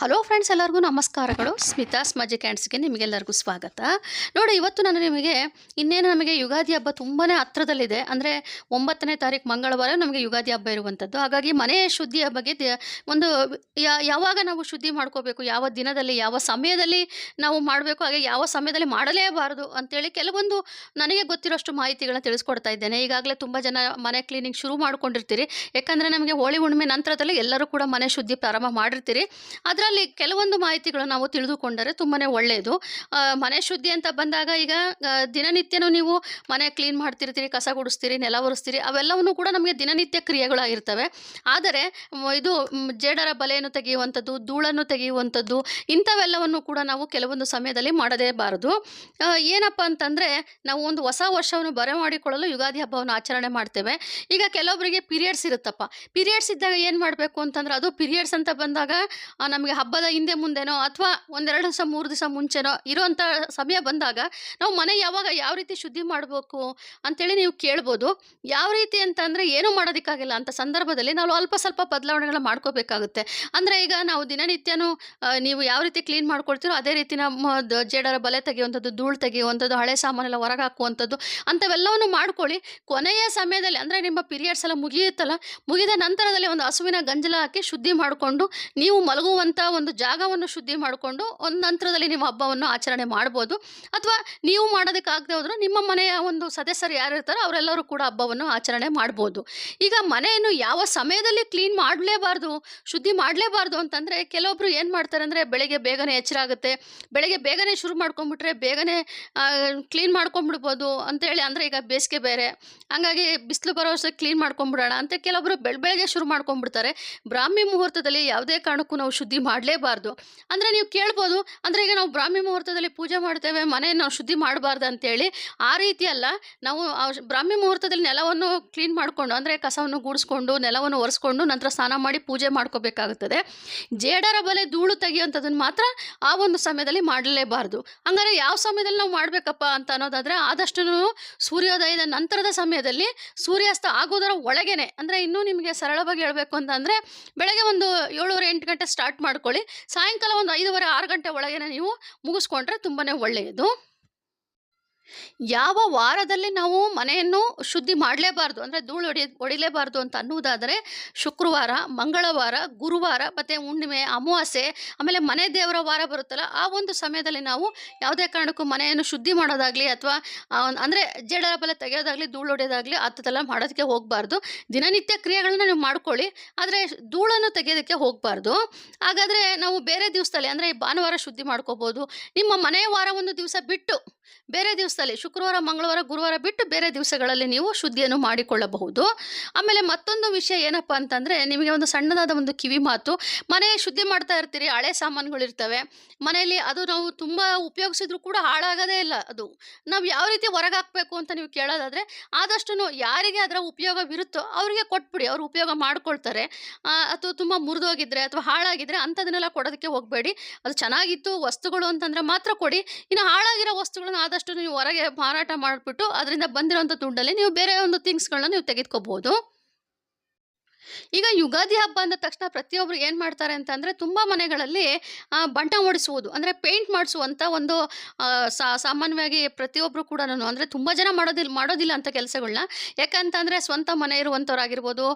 Hello friends ಎಲ್ಲರಿಗೂ ನಮಸ್ಕಾರಗಳು. ಸ್ಮಿತಾಸ್ ಮಜಿಕ್ ಕ್ಯಾಂಡ್ಸ್ಗೆ ನಿಮಗೆಲ್ಲರಿಗೂ ಸ್ವಾಗತ. ನೋಡಿ, ಇವತ್ತು ನಾನು ನಿಮಗೆ ಇನ್ನೇನು ನಮಗೆ ಯುಗಾದಿ ಹಬ್ಬ ತುಂಬಾ ಹತ್ರದಲ್ಲಿದೆ. ಅಂದರೆ ಒಂಬತ್ತನೇ ತಾರೀಕು ಮಂಗಳವಾರ ನಮಗೆ ಯುಗಾದಿ ಹಬ್ಬ ಇರುವಂಥದ್ದು ಹಾಗಾಗಿ ಮನೆ ಶುದ್ಧಿಯ ಬಗ್ಗೆ ಒಂದು ಯಾವಾಗ ನಾವು ಶುದ್ಧಿ ಮಾಡ್ಕೋಬೇಕು, ಯಾವ ದಿನದಲ್ಲಿ, ಯಾವ ಸಮಯದಲ್ಲಿ ನಾವು ಮಾಡಬೇಕು, ಹಾಗೆ ಯಾವ ಸಮಯದಲ್ಲಿ ಮಾಡಲೇಬಾರದು ಅಂತೇಳಿ ಕೆಲವೊಂದು ನನಗೆ ಗೊತ್ತಿರೋಷ್ಟು ಮಾಹಿತಿಗಳನ್ನ ತಿಳಿಸ್ಕೊಡ್ತಾ ಇದ್ದೇನೆ. ಈಗಾಗಲೇ ತುಂಬ ಜನ ಮನೆ ಕ್ಲೀನಿಂಗ್ ಶುರು ಮಾಡ್ಕೊಂಡಿರ್ತೀರಿ. ಯಾಕಂದರೆ ನಮಗೆ ಹೋಳಿ ಹುಣ್ಣಿಮೆ ನಂತರದಲ್ಲಿ ಎಲ್ಲರೂ ಕೂಡ ಮನೆ ಶುದ್ಧಿ ಪ್ರಾರಂಭ ಮಾಡಿರ್ತೀರಿ. ಅದರಲ್ಲಿ ಕೆಲವೊಂದು ಮಾಹಿತಿಗಳು ನಾವು ತಿಳಿದುಕೊಂಡರೆ ತುಂಬಾ ಒಳ್ಳೆಯದು ಮನೆ ಶುದ್ಧಿ ಅಂತ ಬಂದಾಗ ಈಗ ದಿನನಿತ್ಯನೂ ನೀವು ಮನೆ ಕ್ಲೀನ್ ಮಾಡ್ತಿರ್ತೀರಿ, ಕಸ ಗುಡಿಸ್ತೀರಿ, ನೆಲ ಒರೆಸ್ತೀರಿ, ಅವೆಲ್ಲವನ್ನೂ ಕೂಡ ನಮಗೆ ದಿನನಿತ್ಯ ಕ್ರಿಯೆಗಳಾಗಿರ್ತವೆ. ಆದರೆ ಇದು ಜೇಡರ ಬಲೆಯನ್ನು ತೆಗೆಯುವಂಥದ್ದು, ಧೂಳನ್ನು ತೆಗೆಯುವಂಥದ್ದು, ಇಂಥವೆಲ್ಲವನ್ನು ಕೂಡ ನಾವು ಕೆಲವೊಂದು ಸಮಯದಲ್ಲಿ ಮಾಡದೇ ಬಾರದು. ಏನಪ್ಪ ಅಂತಂದರೆ, ನಾವು ಒಂದು ಹೊಸ ವರ್ಷವನ್ನು ಬರಮಾಡಿಕೊಳ್ಳಲು ಯುಗಾದಿ ಹಬ್ಬವನ್ನು ಆಚರಣೆ ಮಾಡ್ತೇವೆ. ಈಗ ಕೆಲವೊಬ್ಬರಿಗೆ ಪೀರಿಯಡ್ಸ್ ಇರುತ್ತಪ್ಪ. ಪೀರಿಯಡ್ಸ್ ಇದ್ದಾಗ ಏನು ಮಾಡಬೇಕು ಅಂತಂದ್ರೆ, ಅದು ಪೀರಿಯಡ್ಸ್ ಅಂತ ಬಂದಾಗ ನಮಗೆ ಹಬ್ಬದ ಹಿಂದೆ ಮುಂದೆನೋ ಅಥವಾ ಒಂದೆರಡು ದಿವಸ, ಮೂರು ದಿವಸ ಮುಂಚೆನೋ ಇರೋಂಥ ಸಮಯ ಬಂದಾಗ ನಾವು ಮನೆ ಯಾವಾಗ ಯಾವ ರೀತಿ ಶುದ್ಧಿ ಮಾಡಬೇಕು ಅಂತೇಳಿ ನೀವು ಕೇಳ್ಬೋದು. ಯಾವ ರೀತಿ ಅಂತಂದರೆ ಏನೂ ಮಾಡೋದಕ್ಕಾಗಿಲ್ಲ ಅಂತ ಸಂದರ್ಭದಲ್ಲಿ ನಾವು ಅಲ್ಪ ಸ್ವಲ್ಪ ಬದಲಾವಣೆಗಳನ್ನ ಮಾಡ್ಕೋಬೇಕಾಗುತ್ತೆ. ಅಂದರೆ ಈಗ ನಾವು ದಿನನಿತ್ಯನೂ ನೀವು ಯಾವ ರೀತಿ ಕ್ಲೀನ್ ಮಾಡ್ಕೊಳ್ತೀರೋ ಅದೇ ರೀತಿ ನಮ್ಮ ಜೇಡರ ಬಲೆ ತೆಗೆಯುವಂಥದ್ದು, ಧೂಳು ತೆಗೆಯುವಂಥದ್ದು, ಹಳೆ ಸಾಮಾನೆಲ್ಲ ಹೊರಗೆ ಹಾಕುವಂಥದ್ದು ಅಂಥವೆಲ್ಲವನ್ನು ಮಾಡ್ಕೊಳ್ಳಿ. ಕೊನೆಯ ಸಮಯದಲ್ಲಿ ಅಂದರೆ ನಿಮ್ಮ ಪೀರಿಯಡ್ಸ್ ಎಲ್ಲ ಮುಗಿಯುತ್ತಲ್ಲ, ಮುಗಿದ ನಂತರದಲ್ಲಿ ಒಂದು ಹಸುವಿನ ಗಂಜಲ ಹಾಕಿ ಶುದ್ಧಿ ಮಾಡಿಕೊಂಡು ನೀವು ಮಲಗುವಂಥ ಒಂದು ಜಾಗವನ್ನು ಶುದ್ಧಿ ಮಾಡಿಕೊಂಡು ಒಂದು ನಂತರದಲ್ಲಿ ನೀವು ಹಬ್ಬವನ್ನು ಆಚರಣೆ ಮಾಡ್ಬೋದು. ಅಥವಾ ನೀವು ಮಾಡೋದಕ್ಕಾಗದೆ ಹೋದರೂ ನಿಮ್ಮ ಮನೆಯ ಒಂದು ಸದಸ್ಯರು ಯಾರು ಇರ್ತಾರೋ ಅವರೆಲ್ಲರೂ ಕೂಡ ಹಬ್ಬವನ್ನು ಆಚರಣೆ ಮಾಡ್ಬೋದು. ಈಗ ಮನೆಯನ್ನು ಯಾವ ಸಮಯದಲ್ಲಿ ಕ್ಲೀನ್ ಮಾಡಲೇಬಾರ್ದು, ಶುದ್ಧಿ ಮಾಡಲೇಬಾರ್ದು ಅಂತಂದರೆ ಕೆಲವೊಬ್ಬರು ಏನು ಮಾಡ್ತಾರೆ ಅಂದರೆ ಬೆಳಗ್ಗೆ ಬೇಗನೆ ಎಚ್ಚರ ಆಗುತ್ತೆ. ಬೆಳಗ್ಗೆ ಬೇಗನೆ ಶುರು ಮಾಡ್ಕೊಂಡ್ಬಿಟ್ರೆ ಬೇಗನೆ ಕ್ಲೀನ್ ಮಾಡ್ಕೊಂಡ್ಬಿಡ್ಬೋದು ಅಂತೇಳಿ ಅಂದರೆ ಈಗ ಬೇಸಿಗೆ ಬೇರೆ. ಹಂಗಾಗಿ ಬಿಸಿಲು ಬರೋ ಕ್ಲೀನ್ ಮಾಡ್ಕೊಂಬಿಡೋಣ ಅಂತ ಕೆಲವೊಬ್ಬರು ಬೆಳ, ಬೆಳಗ್ಗೆ ಶುರು ಮಾಡ್ಕೊಂಡ್ಬಿಡ್ತಾರೆ. ಬ್ರಾಹ್ಮಿ ಮುಹೂರ್ತದಲ್ಲಿ ಯಾವುದೇ ಕಾರಣಕ್ಕೂ ನಾವು ಶುದ್ಧಿ ಮಾಡಲೇಬಾರ್ದು. ಅಂದರೆ ನೀವು ಕೇಳ್ಬೋದು, ಅಂದರೆ ಈಗ ನಾವು ಬ್ರಾಹ್ಮಿ ಮುಹೂರ್ತದಲ್ಲಿ ಪೂಜೆ ಮಾಡ್ತೇವೆ, ಮನೆಯನ್ನು ನಾವು ಶುದ್ಧಿ ಮಾಡಬಾರ್ದು ಅಂತೇಳಿ, ಆ ರೀತಿ ಅಲ್ಲ, ನಾವು ಬ್ರಾಹ್ಮಿ ಮುಹೂರ್ತದಲ್ಲಿ ನೆಲವನ್ನು ಕ್ಲೀನ್ ಮಾಡಿಕೊಂಡು, ಅಂದರೆ ಕಸವನ್ನು ಗೂಡಿಸ್ಕೊಂಡು, ನೆಲವನ್ನು ಒರೆಸ್ಕೊಂಡು ನಂತರ ಸ್ನಾನ ಮಾಡಿ ಪೂಜೆ ಮಾಡ್ಕೋಬೇಕಾಗುತ್ತದೆ. ಜೇಡರ ಬಲೆ ಧೂಳು ತೆಗೆಯುವಂಥದ್ದನ್ನು ಮಾತ್ರ ಆ ಒಂದು ಸಮಯದಲ್ಲಿ ಮಾಡಲೇಬಾರ್ದು. ಹಂಗಾರೆ ಯಾವ ಸಮಯದಲ್ಲಿ ನಾವು ಮಾಡಬೇಕಪ್ಪ ಅಂತ ಅನ್ನೋದಾದರೆ ಆದಷ್ಟು ಸೂರ್ಯೋದಯದ ನಂತರದ ಸಮಯದಲ್ಲಿ ಸೂರ್ಯಾಸ್ತ ಆಗೋದರ ಒಳಗೇನೆ. ಅಂದರೆ ಇನ್ನೂ ನಿಮಗೆ ಸರಳವಾಗಿ ಹೇಳಬೇಕು ಅಂತಂದರೆ, ಬೆಳಗ್ಗೆ ಒಂದು ಏಳುವರೆ ಎಂಟು ಗಂಟೆ ಸ್ಟಾರ್ಟ್ ಮಾಡ್ಕೊಳ್ಳಿ. ಸಾಯಂಕಾಲ ಒಂದು ಐದುವರೆ ಆರು ಗಂಟೆ ಒಳಗೇನೆ ನೀವು ಮುಗಿಸ್ಕೊಂಡ್ರೆ ತುಂಬಾ ಒಳ್ಳೆಯದು. ಯಾವ ವಾರದಲ್ಲಿ ನಾವು ಮನೆಯನ್ನು ಶುದ್ಧಿ ಮಾಡಲೇಬಾರ್ದು, ಅಂದರೆ ಧೂಳು ಹೊಡಿ, ಹೊಡಿಲೇಬಾರ್ದು ಅಂತ ಅನ್ನುವುದಾದರೆ ಶುಕ್ರವಾರ, ಮಂಗಳವಾರ, ಗುರುವಾರ, ಮತ್ತು ಹುಣ್ಣಿಮೆ, ಅಮಾವಾಸ್ಯೆ, ಆಮೇಲೆ ಮನೆ ದೇವರ ವಾರ ಬರುತ್ತಲ್ಲ, ಆ ಒಂದು ಸಮಯದಲ್ಲಿ ನಾವು ಯಾವುದೇ ಕಾರಣಕ್ಕೂ ಮನೆಯನ್ನು ಶುದ್ಧಿ ಮಾಡೋದಾಗಲಿ ಅಥವಾ ಅಂದರೆ ಜೇಡರ ಬಲ ತೆಗೆಯೋದಾಗಲಿ, ಧೂಳು ಹೊಡೆಯೋದಾಗಲಿ ಅಂಥದ್ದೆಲ್ಲ ಮಾಡೋದಕ್ಕೆ ಹೋಗಬಾರ್ದು. ದಿನನಿತ್ಯ ಕ್ರಿಯೆಗಳನ್ನ ನೀವು ಮಾಡ್ಕೊಳ್ಳಿ, ಆದರೆ ಧೂಳನ್ನು ತೆಗೆಯೋದಕ್ಕೆ ಹೋಗಬಾರ್ದು. ಹಾಗಾದರೆ ನಾವು ಬೇರೆ ದಿವಸದಲ್ಲಿ, ಅಂದರೆ ಭಾನುವಾರ ಶುದ್ಧಿ ಮಾಡ್ಕೋಬೋದು, ನಿಮ್ಮ ಮನೆಯ ವಾರ ಒಂದು ದಿವಸ ಬಿಟ್ಟು ಬೇರೆ ದಿವಸದಲ್ಲಿ ಶುಕ್ರವಾರ, ಮಂಗಳವಾರ, ಗುರುವಾರ ಬಿಟ್ಟು ಬೇರೆ ದಿವಸಗಳಲ್ಲಿ ನೀವು ಶುದ್ಧಿಯನ್ನು ಮಾಡಿಕೊಳ್ಳಬಹುದು. ಆಮೇಲೆ ಮತ್ತೊಂದು ವಿಷಯ ಏನಪ್ಪ ಅಂತಂದರೆ, ನಿಮಗೆ ಒಂದು ಸಣ್ಣದಾದ ಒಂದು ಕಿವಿ ಮಾತು ಮನೆ ಶುದ್ಧಿ ಮಾಡ್ತಾ ಇರ್ತೀರಿ, ಹಳೆ ಸಾಮಾನುಗಳಿರ್ತವೆ ಮನೆಯಲ್ಲಿ ಅದು ನಾವು ತುಂಬ ಉಪಯೋಗಿಸಿದ್ರು ಕೂಡ ಹಾಳಾಗೋದೇ ಇಲ್ಲ ಅದು. ನಾವು ಯಾವ ರೀತಿ ಹೊರಗೆ ಹಾಕಬೇಕು ಅಂತ ನೀವು ಕೇಳೋದಾದರೆ ಆದಷ್ಟು ಯಾರಿಗೆ ಅದರ ಉಪಯೋಗವಿರುತ್ತೋ ಅವರಿಗೆ ಕೊಟ್ಬಿಡಿ, ಅವರು ಉಪಯೋಗ ಮಾಡ್ಕೊಳ್ತಾರೆ. ಅಥವಾ ತುಂಬ ಮುರಿದೋಗಿದ್ರೆ ಅಥವಾ ಹಾಳಾಗಿದ್ರೆ ಅಂಥದನ್ನೆಲ್ಲ ಕೊಡೋದಕ್ಕೆ ಹೋಗಬೇಡಿ. ಅದು ಚೆನ್ನಾಗಿತ್ತು, ವಸ್ತುಗಳು ಅಂತಂದರೆ ಮಾತ್ರ ಕೊಡಿ. ಇನ್ನು ಹಾಳಾಗಿರೋ ವಸ್ತುಗಳನ್ನ ಆದಷ್ಟು ನೀವು ಹೊರಗೆ ಮಾರಾಟ ಮಾಡಿಬಿಟ್ಟು ಅದರಿಂದ ಬಂದಿರೋಂಥ ದುಡ್ಡಲ್ಲಿ ನೀವು ಬೇರೆ ಒಂದು ಥಿಂಗ್ಸ್ಗಳನ್ನ ನೀವು ತೆಗೆದುಕೋಬೋದು. ಈಗ ಯುಗಾದಿ ಹಬ್ಬ ಅಂದ ತಕ್ಷಣ ಪ್ರತಿಯೊಬ್ಬರು ಏನು ಮಾಡ್ತಾರೆ ಅಂತಂದರೆ ತುಂಬ ಮನೆಗಳಲ್ಲಿ ಬಣ್ಣ ಹೊಡಿಸುವುದು ಅಂದರೆ ಪೇಂಟ್ ಮಾಡಿಸುವಂಥ ಒಂದು ಸಾಮಾನ್ಯವಾಗಿ ಪ್ರತಿಯೊಬ್ಬರು ಕೂಡ ಅಂದರೆ ತುಂಬ ಜನ ಮಾಡೋದಿಲ್ಲ ಮಾಡೋದಿಲ್ಲ ಅಂತ ಕೆಲಸಗಳನ್ನ ಯಾಕಂತಂದರೆ ಸ್ವಂತ ಮನೆ ಇರುವಂಥವ್ರಾಗಿರ್ಬೋದು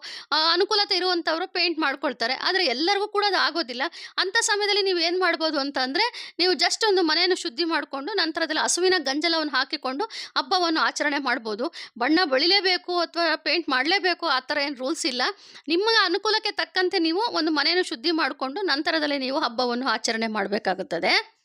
ಅನುಕೂಲತೆ ಇರುವಂಥವ್ರು ಪೇಂಟ್ ಮಾಡ್ಕೊಳ್ತಾರೆ. ಆದರೆ ಎಲ್ಲರಿಗೂ ಕೂಡ ಅದು ಆಗೋದಿಲ್ಲ. ಅಂಥ ಸಮಯದಲ್ಲಿ ನೀವು ಏನು ಮಾಡ್ಬೋದು ಅಂತಂದರೆ ನೀವು ಜಸ್ಟ್ ಒಂದು ಮನೆಯನ್ನು ಶುದ್ಧಿ ಮಾಡಿಕೊಂಡು, ನಂತರದಲ್ಲಿ ಹಸುವಿನ ಗಂಜಲವನ್ನು ಹಾಕಿಕೊಂಡು ಹಬ್ಬವನ್ನು ಆಚರಣೆ ಮಾಡ್ಬೋದು. ಬಣ್ಣ ಬಳಿಲೇಬೇಕು ಅಥವಾ ಪೇಂಟ್ ಮಾಡಲೇಬೇಕು, ಆ ಥರ ಏನು ರೂಲ್ಸ್ ಇಲ್ಲ. ನಿಮ್ಮ ಅನುಕೂಲಕ್ಕೆ ತಕ್ಕಂತೆ ನೀವು ಒಂದು ಮನೆಯನ್ನು ಶುದ್ಧಿ ಮಾಡಿಕೊಂಡು ನಂತರದಲ್ಲಿ ನೀವು ಹಬ್ಬವನ್ನು ಆಚರಣೆ ಮಾಡಬೇಕಾಗುತ್ತದೆ.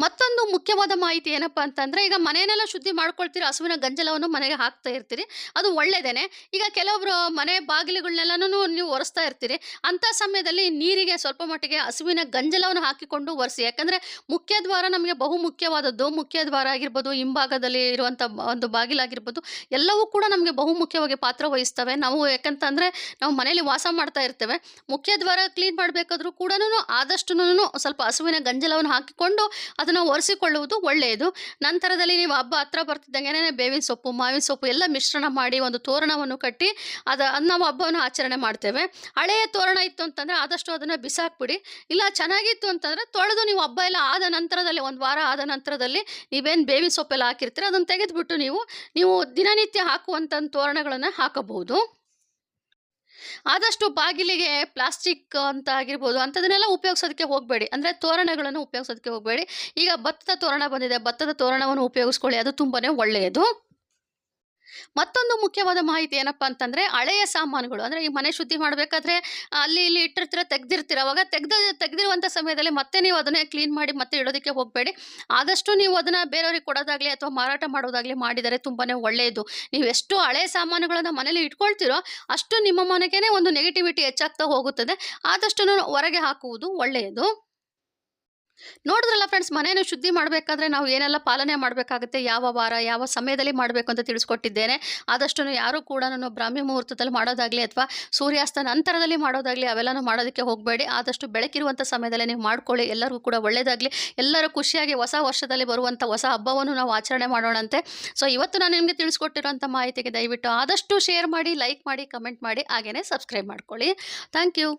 ಮತ್ತೊಂದು ಮುಖ್ಯವಾದ ಮಾಹಿತಿ ಏನಪ್ಪ ಅಂತಂದರೆ, ಈಗ ಮನೆಯನ್ನೆಲ್ಲ ಶುದ್ಧಿ ಮಾಡ್ಕೊಳ್ತೀರಿ? ಹಸುವಿನ ಗಂಜಲವನ್ನು ಮನೆಗೆ ಹಾಕ್ತಾ ಇರ್ತೀರಿ. ಅದು ಒಳ್ಳೆಯದೇನೆ ಈಗ ಕೆಲವೊಬ್ಬರು ಮನೆ ಬಾಗಿಲುಗಳನ್ನೆಲ್ಲನೂ ನೀವು ಒರೆಸ್ತಾ ಇರ್ತೀರಿ. ಅಂಥ ಸಮಯದಲ್ಲಿ ನೀರಿಗೆ ಸ್ವಲ್ಪ ಮಟ್ಟಿಗೆ ಹಸುವಿನ ಗಂಜಲವನ್ನು ಹಾಕಿಕೊಂಡು ಒರೆಸಿ. ಯಾಕಂದರೆ, ಮುಖ್ಯ ದ್ವಾರ ನಮಗೆ ಬಹು ಮುಖ್ಯವಾದದ್ದು. ಮುಖ್ಯ ದ್ವಾರ ಆಗಿರ್ಬೋದು, ಹಿಂಭಾಗದಲ್ಲಿ ಇರುವಂಥ ಒಂದು ಬಾಗಿಲಾಗಿರ್ಬೋದು, ಎಲ್ಲವೂ ಕೂಡ ನಮಗೆ ಬಹು ಮುಖ್ಯವಾಗಿ ಪಾತ್ರ ವಹಿಸ್ತವೆ. ನಾವು ಯಾಕಂತಂದರೆ, ನಾವು ಮನೆಯಲ್ಲಿ ವಾಸ ಮಾಡ್ತಾ ಇರ್ತೇವೆ. ಮುಖ್ಯ ದ್ವಾರ ಕ್ಲೀನ್ ಮಾಡಬೇಕಾದ್ರೂ ಕೂಡ ಆದಷ್ಟು ಸ್ವಲ್ಪ ಹಸುವಿನ ಗಂಜಲವನ್ನು ಹಾಕಿಕೊಂಡು ಅದನ್ನು ಒರೆಸಿಕೊಳ್ಳುವುದು ಒಳ್ಳೆಯದು. ನಂತರದಲ್ಲಿ ನೀವು ಹಬ್ಬ ಹತ್ರ ಬರ್ತಿದ್ದಂಗೆ ಬೇವಿನ ಸೊಪ್ಪು, ಮಾವಿನ ಸೊಪ್ಪು ಎಲ್ಲ ಮಿಶ್ರಣ ಮಾಡಿ ಒಂದು ತೋರಣವನ್ನು ಕಟ್ಟಿ ಅದು ನಾವು ಹಬ್ಬವನ್ನು ಆಚರಣೆ ಮಾಡ್ತೇವೆ. ಹಳೆಯ ತೋರಣ ಇತ್ತು ಅಂತಂದರೆ ಆದಷ್ಟು ಅದನ್ನು ಬಿಸಾಕ್ಬಿಡಿ. ಇಲ್ಲ ಚೆನ್ನಾಗಿತ್ತು ಅಂತಂದರೆ ತೊಳೆದು ನೀವು ಹಬ್ಬ ಎಲ್ಲ ಆದ ನಂತರದಲ್ಲಿ, ಒಂದು ವಾರ ಆದ ನಂತರದಲ್ಲಿ ನೀವೇನು ಬೇವಿನ ಸೊಪ್ಪೆಲ್ಲ ಹಾಕಿರ್ತೀರ, ಅದನ್ನು ತೆಗೆದುಬಿಟ್ಟು ನೀವು ನೀವು ದಿನನಿತ್ಯ ಹಾಕುವಂಥ ತೋರಣಗಳನ್ನು ಹಾಕಬಹುದು. ಆದಷ್ಟು ಬಾಗಿಲಿಗೆ ಪ್ಲಾಸ್ಟಿಕ್ ಅಂತ ಆಗಿರ್ಬೋದು ಅಂಥದನ್ನೆಲ್ಲ ಉಪಯೋಗಿಸೋದಕ್ಕೆ ಹೋಗಬೇಡಿ. ಅಂದರೆ ತೋರಣಗಳನ್ನು ಉಪಯೋಗಿಸೋದಕ್ಕೆ ಹೋಗಬೇಡಿ. ಈಗ ಭತ್ತದ ತೋರಣ ಬಂದಿದೆ. ಭತ್ತದ ತೋರಣವನ್ನು ಉಪಯೋಗಿಸ್ಕೊಳ್ಳಿ. ಅದು ತುಂಬಾ ಒಳ್ಳೆಯದು. ಮತ್ತೊಂದು ಮುಖ್ಯವಾದ ಮಾಹಿತಿ ಏನಪ್ಪ ಅಂತಂದರೆ ಹಳೆಯ ಸಾಮಾನುಗಳು, ಅಂದರೆ ಈ ಮನೆ ಶುದ್ಧಿ ಮಾಡಬೇಕಾದ್ರೆ ಅಲ್ಲಿ ಇಲ್ಲಿ ಇಟ್ಟಿರ್ತೀರ, ತೆಗ್ದಿರ್ತೀರ. ಅವಾಗ ತೆಗ್ದ ಸಮಯದಲ್ಲಿ ಮತ್ತೆ ನೀವು ಅದನ್ನೇ ಕ್ಲೀನ್ ಮಾಡಿ ಮತ್ತೆ ಇಡೋದಕ್ಕೆ ಹೋಗಬೇಡಿ. ಆದಷ್ಟು ನೀವು ಅದನ್ನು ಬೇರೆಯವ್ರಿಗೆ ಕೊಡೋದಾಗಲಿ ಅಥವಾ ಮಾರಾಟ ಮಾಡೋದಾಗಲಿ ಮಾಡಿದರೆ ತುಂಬಾ ಒಳ್ಳೆಯದು ನೀವು ಎಷ್ಟು ಹಳೆಯ ಸಾಮಾನುಗಳನ್ನು ಮನೇಲಿ ಇಟ್ಕೊಳ್ತೀರೋ ಅಷ್ಟು ನಿಮ್ಮ ಮನೆಗೇ ಒಂದು ನೆಗೆಟಿವಿಟಿ ಹೆಚ್ಚಾಗ್ತಾ ಹೋಗುತ್ತದೆ. ಆದಷ್ಟು ಹೊರಗೆ ಹಾಕುವುದು ಒಳ್ಳೆಯದು ನೋಡಿದ್ರಲ್ಲ ಫ್ರೆಂಡ್ಸ್ ಮನೆಯನ್ನು ಶುದ್ಧಿ ಮಾಡಬೇಕಾದ್ರೆ ನಾವು ಏನೆಲ್ಲ ಪಾಲನೆ ಮಾಡಬೇಕಾಗುತ್ತೆ, ಯಾವ ವಾರ, ಯಾವ ಸಮಯದಲ್ಲಿ ಮಾಡಬೇಕು ಅಂತ ತಿಳಿಸ್ಕೊಟ್ಟಿದ್ದೇನೆ. ಆದಷ್ಟು ಯಾರೂ ಕೂಡ ನಾನು ಬ್ರಾಹ್ಮಿ ಮುಹೂರ್ತದಲ್ಲಿ ಮಾಡೋದಾಗಲಿ ಅಥವಾ ಸೂರ್ಯಾಸ್ತ ನಂತರದಲ್ಲಿ ಮಾಡೋದಾಗಲಿ ಅವೆಲ್ಲನೂ ಮಾಡೋದಕ್ಕೆ ಹೋಗಬೇಡಿ. ಆದಷ್ಟು ಬೆಳಕಿರುವಂಥ ಸಮಯದಲ್ಲಿ ನೀವು ಮಾಡ್ಕೊಳ್ಳಿ. ಎಲ್ಲರಿಗೂ ಕೂಡ ಒಳ್ಳೆಯದಾಗಲಿ ಎಲ್ಲರೂ ಖುಷಿಯಾಗಿ ಹೊಸ ವರ್ಷದಲ್ಲಿ ಬರುವಂಥ ಹೊಸ ಹಬ್ಬವನ್ನು ನಾವು ಆಚರಣೆ ಮಾಡೋಣಂತೆ. ಸೊ ಇವತ್ತು ನಾನು ನಿಮಗೆ ತಿಳಿಸ್ಕೊಟ್ಟಿರುವಂಥ ಮಾಹಿತಿಗೆ ದಯವಿಟ್ಟು ಆದಷ್ಟು ಶೇರ್ ಮಾಡಿ ಲೈಕ್ ಮಾಡಿ ಕಮೆಂಟ್ ಮಾಡಿ ಹಾಗೆಯೇ ಸಬ್ಸ್ಕ್ರೈಬ್ ಮಾಡ್ಕೊಳ್ಳಿ. Thank you